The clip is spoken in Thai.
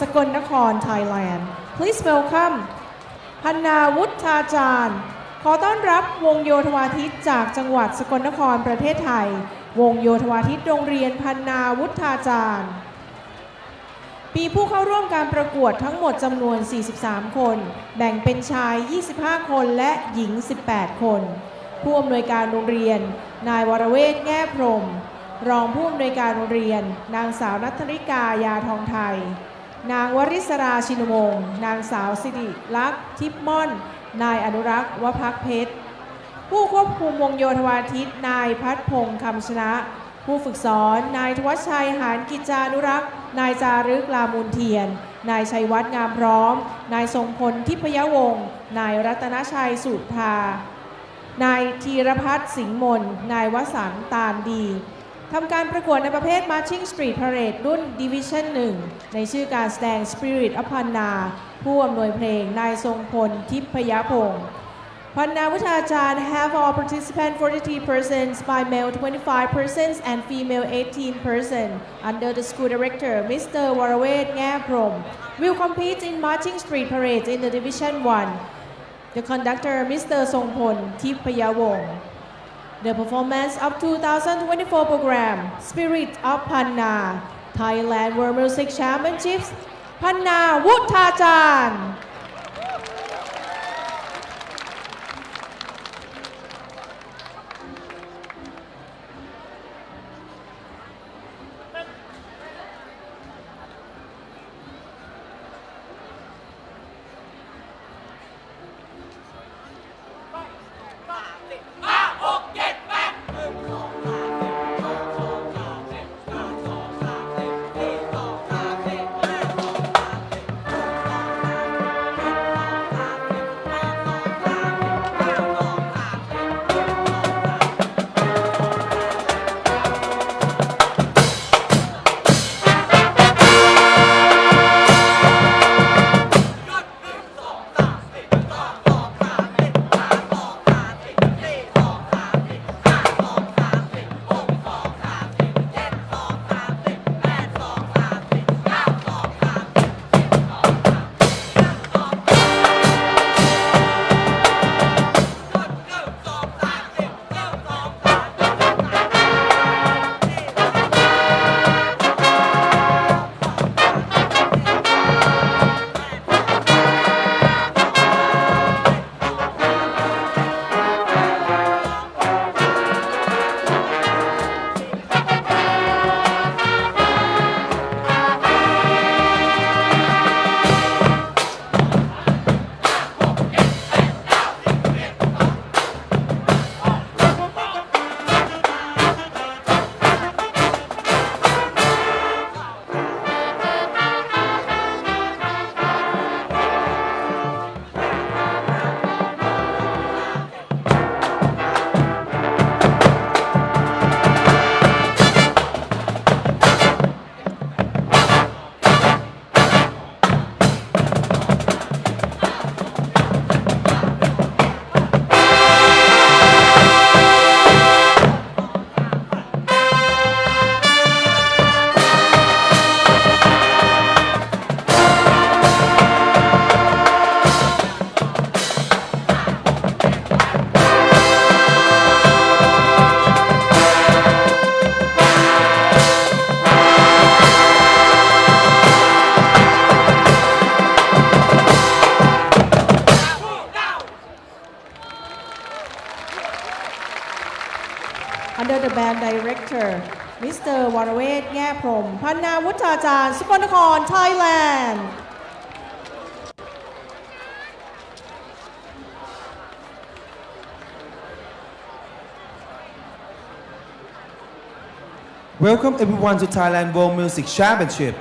สกลนคร Thailand Please welcome พันนาวุฒาจารย์ ขอต้อนรับวงโยธวาทิตจากจังหวัดสกลนครประเทศไทย วงโยธวาทิตโรงเรียนพันนาวุฒาจารย์ มีผู้เข้าร่วมการประกวดทั้งหมดจำนวน 43 คน แบ่งเป็นชาย 25 คนและหญิง 18 คน ผู้อำนวยการโรงเรียน นายวรเวทแง่พรม รองผู้อำนวยการโรงเรียน นางสาวนัทธริกายาทองไทย นางวริศราชินวงศ์นางสาวสิริลักษ์ทิพม่อน นายอนุรักษ์วพักเพชร ผู้ควบคุมวงโยธวาทิต นายพัฒพงศ์คำชนะ ผู้ฝึกสอน นายทวัชชัยหานกิจจานุรักษ์ นายจารึกลามูลเทียน นายชัยวัฒน์งามพร้อม นายทรงพลทิพยวงศ์นายรัตนชัยสุธานายธีรพัฒน์สิงห์มน นายวสันต์ตาลดี ทำการประกวดในประเภท Marching Street Parade รุ่น Division 1 ในชื่อการแสดง Spirit of Panna ผู้อำนวยเพลงนายทรงพล ทิพยพงศ์พันนาวิชาจารย์ have all participant 43 persons by male 25 persons and female 18 person under the school director Mr. Waravet Ngaprom will compete in marching street parades in the division 1 the conductor Mr. Songpon Tipayawong the performance of 2024 program Spirit of Panna Thailand World Music Championships พัน Under the band director Mr. วรเวทแง่พรหมพันนาวุฒาจารย์ สกลนคร Thailand Welcome everyone to Thailand World Music Championship.